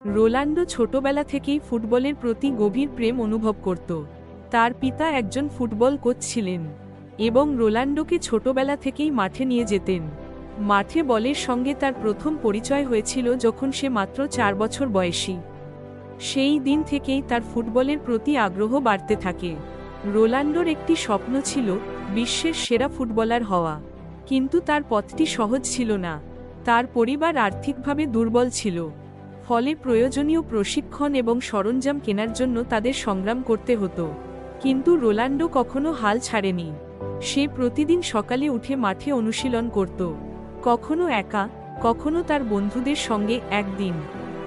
Ronaldo ছোটবেলা থেকেই ফুটবলের প্রতি গভীর প্রেম অনুভব করত। তার পিতা একজন ফুটবল কোচ ছিলেন এবং রোনাল্ডোকে ছোটবেলা থেকেই মাঠে নিয়ে যেতেন। মাঠে বলের সঙ্গে তার প্রথম পরিচয় হয়েছিল যখন সে মাত্র চার বছর বয়সী। সেই দিন থেকেই তার ফুটবলের প্রতি আগ্রহ বাড়তে থাকে। রোনাল্ডোর একটি স্বপ্ন ছিল বিশ্বের সেরা ফুটবলার হওয়া। কিন্তু তার পথটি সহজ ছিল না। তার পরিবার আর্থিকভাবে দুর্বল ছিল। ফলে প্রয়োজনীয় প্রশিক্ষণ এবং সরঞ্জাম কেনার জন্য তাদের সংগ্রাম করতে হতো। কিন্তু রোলান্ডো কখনো হাল ছাড়েনি। সে প্রতিদিন সকালে উঠে মাঠে অনুশীলন করত। কখনো একা, কখনো তার বন্ধুদের সঙ্গে একদিন।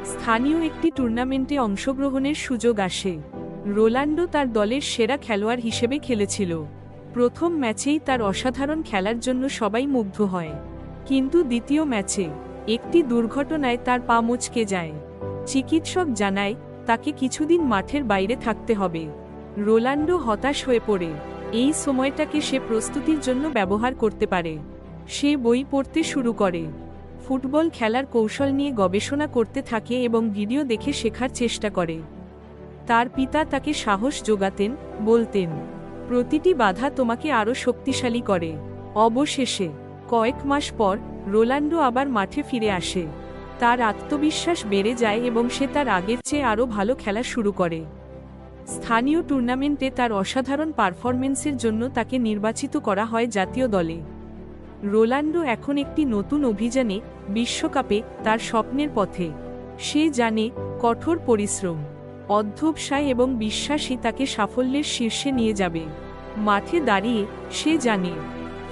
স্থানীয় একটি টুর্নামেন্টে অংশগ্রহণের সুযোগ আসে। রোলান্ডো তার দলের সেরা খেলোয়াড় হিসেবে খেলেছিল। প্রথম ম্যাচেই তার অসাধারণ খেলার জন্য সবাই মুগ্ধ হয়। কিন্তু দ্বিতীয় ম্যাচে একটি দুর্ঘটনায় তার পা মুচকে যায়। চিকিৎসক জানায়, তাকে কিছুদিন মাঠের বাইরে থাকতে হবে। রোনাল্ডো হতাশ হয়ে পড়ে। এই সময়টাকে সে প্রস্তুতির জন্য ব্যবহার করতে পারে। সে বই পড়তে শুরু করে। ফুটবল খেলার কৌশল নিয়ে গবেষণা করতে থাকে এবং ভিডিও দেখে শেখার চেষ্টা করে। তার পিতা তাকে সাহস যোগাতেন, বলতেন, প্রতিটি বাধা তোমাকে আরও শক্তিশালী করে। অবশেষে, কয়েক মাস পর রোনাল্ডো আবার মাঠে ফিরে আসে। তার আত্মবিশ্বাস বেড়ে যায় এবং সে তার আগের চেয়ে আরও ভালো খেলা শুরু করে। স্থানীয় টুর্নামেন্টে তার অসাধারণ পারফরমেন্সের জন্য তাকে নির্বাচিত করা হয় জাতীয় দলে। রোলান্ডো এখন একটি নতুন অভিযানে বিশ্বকাপে তার স্বপ্নের পথে। সে জানে, কঠোর পরিশ্রম অধ্যবসায় এবং বিশ্বাসই তাকে সাফল্যের শীর্ষে নিয়ে যাবে। মাঠে দাঁড়িয়ে সে জানে,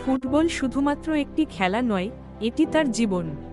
ফুটবল শুধুমাত্র একটি খেলা নয় এটি তার জীবন।